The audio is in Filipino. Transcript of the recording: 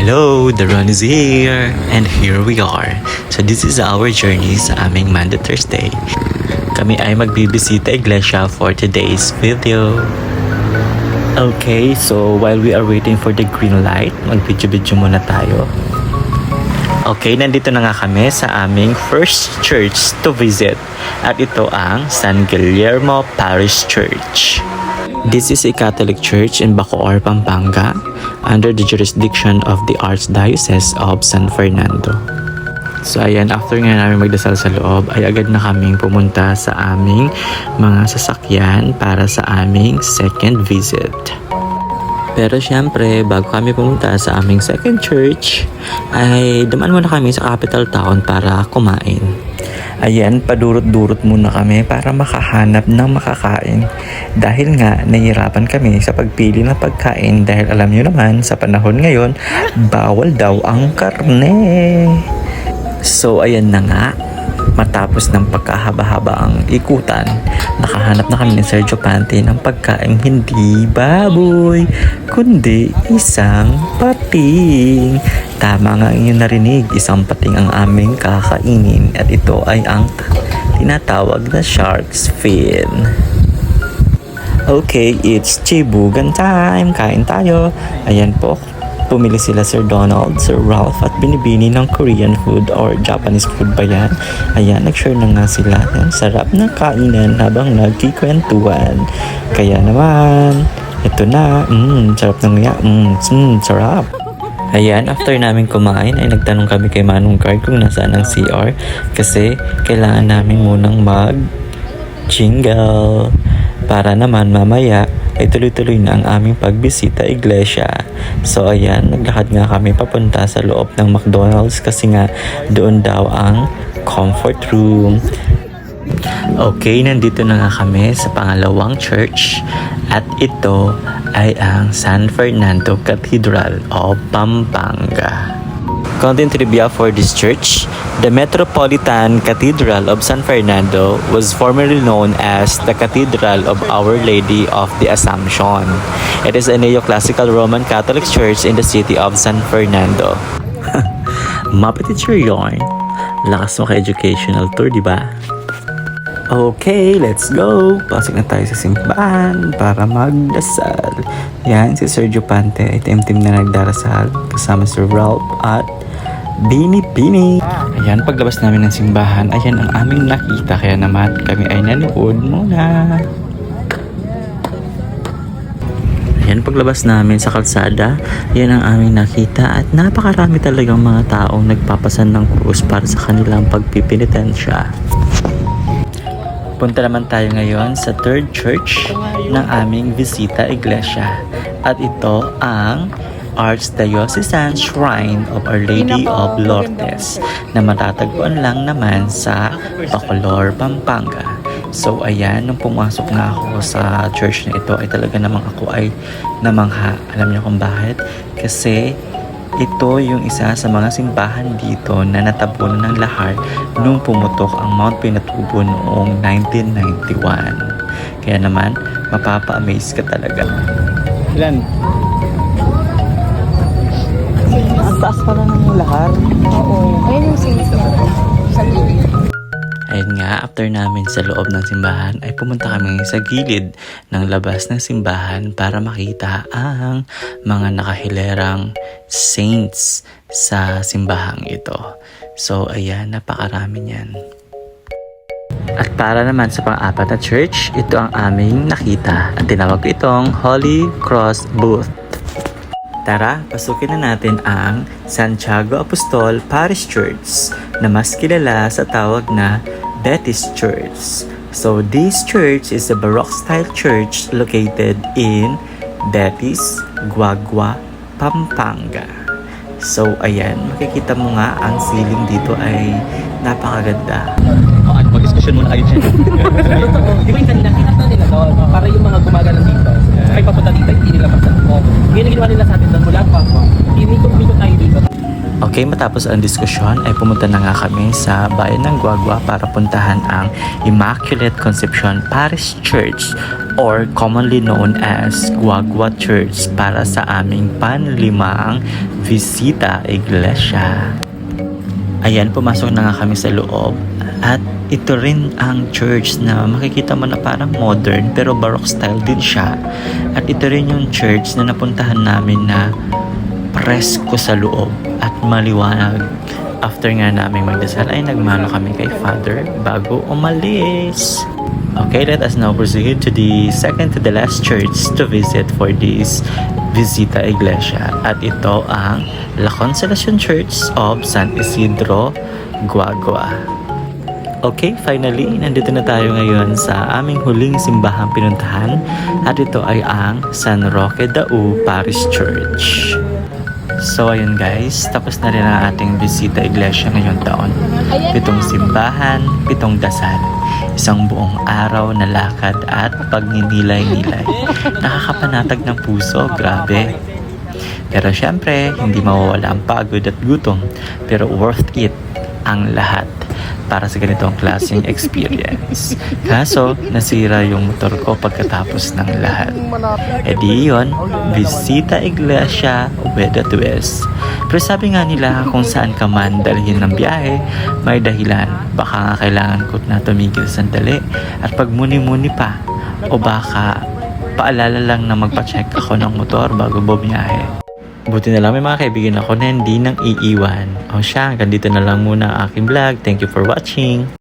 Hello, the run is here! And here we are. So this is our journey sa aming Monday Thursday. Kami ay magbibisita iglesia for today's video. Okay, so while we are waiting for the green light, mag-video-video muna tayo. Okay, nandito na nga kami sa aming first church to visit. At ito ang San Guillermo Parish Church. This is a Catholic church in Bacoor, Pampanga, under the jurisdiction of the Archdiocese of San Fernando. So ayan, after nga namin magdasal sa loob, ay agad na kaming pumunta sa aming mga sasakyan para sa aming second visit. Pero syempre, bago kami pumunta sa aming second church, ay dumaan muna kami sa capital town para kumain. Ayan, padurot-durot muna kami para makahanap ng makakain. Dahil nga, nahihirapan kami sa pagpili ng pagkain dahil alam nyo naman, sa panahon ngayon, bawal daw ang karne. So, ayan na nga. Matapos ng pagkahaba-haba ang ikutan, nakahanap na kami ni Sergio Pante ng pagkain hindi baboy, kundi isang pating. Tama nga inyong narinig, isang pating ang aming kakainin at ito ay ang tinatawag na shark's fin. Okay, it's Chibugan time. Kain tayo. Ayan po. Pumili sila Sir Donald, Sir Ralph at binibini ng Korean food or Japanese food ba yan? Ayan, nag-share na nga sila. Ang sarap ng kainan habang nagkikwentuhan. Kaya naman, ito na. Mmm, sarap ng nga. Mmm, mm, sarap. Ayan, after namin kumain ay nagtanong kami kay Manong Card kung nasaan ang CR kasi kailangan namin munang mag jingle para naman mamaya ay tuloy-tuloy na ang aming pagbisita iglesia. So ayan, naglakad nga kami papunta sa loob ng McDonald's kasi nga doon daw ang comfort room. Okay, nandito na nga kami sa pangalawang church at ito ay ang San Fernando Cathedral of Pampanga. Content trivia for this church. The Metropolitan Cathedral of San Fernando was formerly known as the Cathedral of Our Lady of the Assumption. It is a neoclassical Roman Catholic church in the city of San Fernando. Mapititsure yarn. Lakas mo ka-educational tour, di ba? Okay, let's go! Pasok na tayo sa simbahan para magdasal. Yan, si Sergio Pante ay tim-tim na nagdarasal kasama si Ralph at Bini Bini. Ayan, paglabas namin ng simbahan, ayan ang aming nakita. Kaya naman kami ay nanood muna. Ayan, paglabas namin sa kalsada, yan ang aming nakita at napakarami talagang mga taong nagpapasan ng krus para sa kanilang pagpipinitensya. Punta naman tayo ngayon sa third church ng aming visita iglesia. At ito ang Archdiocesan Shrine of Our Lady of Lourdes na matatagpuan lang naman sa Bacolor, Pampanga. So ayan, nung pumasok nga ako sa church na ito ay talaga namang ako ay namangha. Alam niyo kung bakit? Kasi ito yung isa sa mga simbahan dito na natabunan ng lahar nung pumutok ang Mount Pinatubo noong 1991. Kaya naman, mapapa-amaze ka talaga. Ilan? Ang taas pa lang ng lahar. Oo. Ayun yung sinis niya. Sa gilid. Ayun nga, after namin sa loob ng simbahan ay pumunta kami sa gilid ng labas ng simbahan para makita ang mga nakahilerang saints sa simbahang ito. So ayan, napakarami niyan. At para naman sa pang-apat na church, ito ang aming nakita. At tinawag itong Holy Cross Booth. Tara, pasukin na natin ang Santiago Apostol Parish Church na mas kilala sa tawag na Betis Church. So this church is a Baroque style church located in Betis, Guagua, Pampanga. So ayan, makikita mo nga ang ceiling dito ay napakaganda. O, ano, mag-discussion muna kayo dyan. Di ba yung kanina, kinata nila doon, para yung mga gumagana dito, ay papunta dito, hindi nila yun ang ginawa nila sa atin doon, mula pa Okay, matapos ang diskusyon ay pumunta na nga kami sa bayan ng Guagua para puntahan ang Immaculate Conception Parish Church or commonly known as Guagua Church para sa aming panlimang Visita Iglesia. Ayan, pumasok na nga kami sa loob. At ito rin ang church na makikita mo na parang modern pero baroque style din siya. At ito rin yung church na napuntahan namin na presko sa loob maliwanag. After nga namin magdasal ay nagmano kami kay Father bago umalis. Okay, let us now proceed to the second to the last church to visit for this Visita Iglesia. At ito ang La Consolacion Church of San Isidro, Guagua. Okay, finally, nandito na tayo ngayon sa aming huling simbahang pinuntahan at ito ay ang San Roque Dau Parish Church. So ayun guys, tapos na rin ang ating bisita iglesia ngayong taon. Pitong simbahan, pitong dasal, isang buong araw na lakad at pagninilay-nilay. Nakakapanatag ng puso, grabe. Pero syempre, hindi mawawala ang pagod at gutom. Pero worth it ang lahat para sa ganitong klaseng experience. Kaso, nasira yung motor ko pagkatapos ng lahat. E di yun, bisita iglesia with a twist. Pero sabi nga nila kung saan ka man dalhin ng biyahe, may dahilan. Baka nga kailangan ko na tumigil sandali at pagmuni-muni pa. O baka paalala lang na magpa-check ako ng motor bago bumiyahe. Buti na lang may mga kaibigan ako na hindi nang iiwan. O siya, hanggang dito na lang muna ang aking vlog. Thank you for watching.